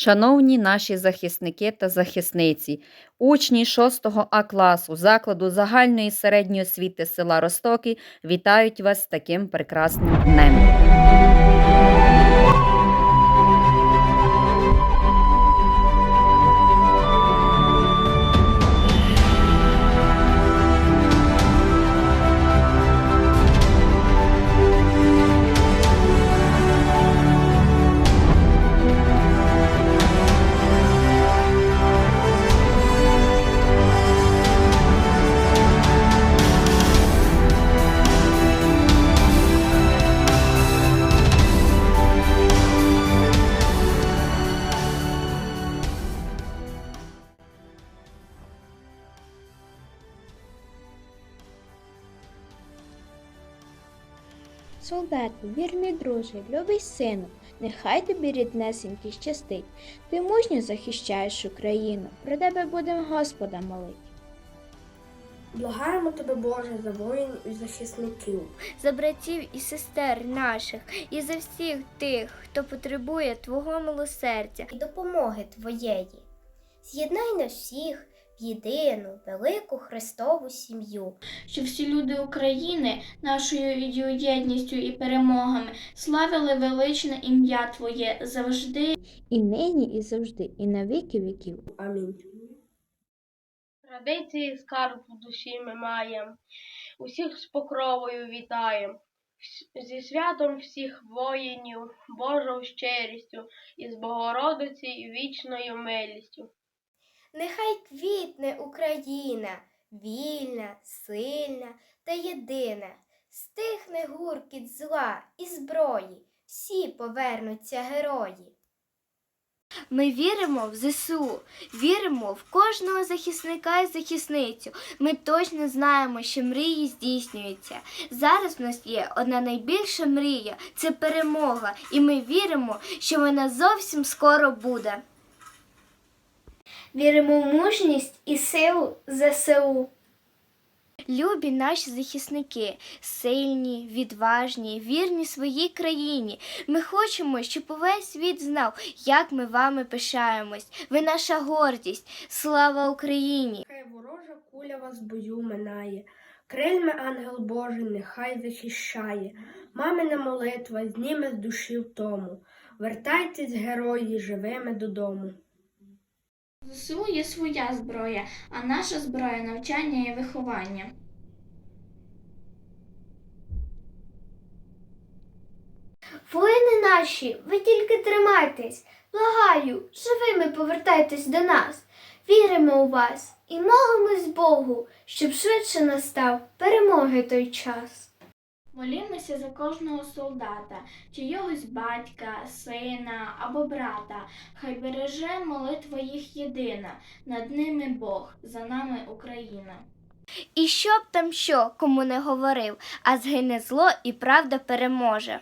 Шановні наші захисники та захисниці, учні 6 А класу закладу загальної середньої освіти села Ростоки вітають вас з таким прекрасним днем. Солдату, вірний друже, любий сину, нехай тобі ріднесенький щастить. Ти мужньо захищаєш Україну, про тебе будемо Господа молити. Благаємо тебе, Боже, за воїнів і захисників. за братів і сестер наших, і за всіх тих, хто потребує Твого милосердя і допомоги Твоєї. З'єднай нас всіх в єдину велику Христову сім'ю. щоб всі люди України нашою єдністю і перемогами славили величне ім'я Твоє завжди І нині, і завжди, і на віки віків. Амінь. Традиції скарб в душі ми маєм, усіх з покровою вітаєм, зі святом всіх воїнів, Божою щирістю, і з Богородиці вічною милістю. Нехай квітне Україна, вільна, сильна та єдина. Стихне гуркіт зла і зброї, всі повернуться герої. Ми віримо в ЗСУ, віримо в кожного захисника і захисницю. Ми точно знаємо, що мрії здійснюються. Зараз в нас є одна найбільша мрія це перемога, і ми віримо, що вона зовсім скоро буде. Віримо в мужність і силу ЗСУ. Любі наші захисники, сильні, відважні, вірні своїй країні. Ми хочемо, щоб увесь світ знав, як ми вами пишаємось. Ви наша гордість. Слава Україні! Хай ворожа куля вас в бою минає. Крильми ангел Божий нехай захищає. Мамина молитва зніме з душі втому. Вертайтесь, герої, живими додому. ЗСУ є своя зброя, а наша зброя навчання і виховання. Воїни наші, ви тільки тримайтесь. Благаю, живими повертайтесь до нас. Віримо у вас і молимось Богу, щоб швидше настав перемоги той час. Молімося за кожного солдата, чийогось батька, сина або брата. Хай береже молитва їх єдина, над ними Бог, за нами Україна. І що б там що, кому не говорив, а згине зло і правда переможе.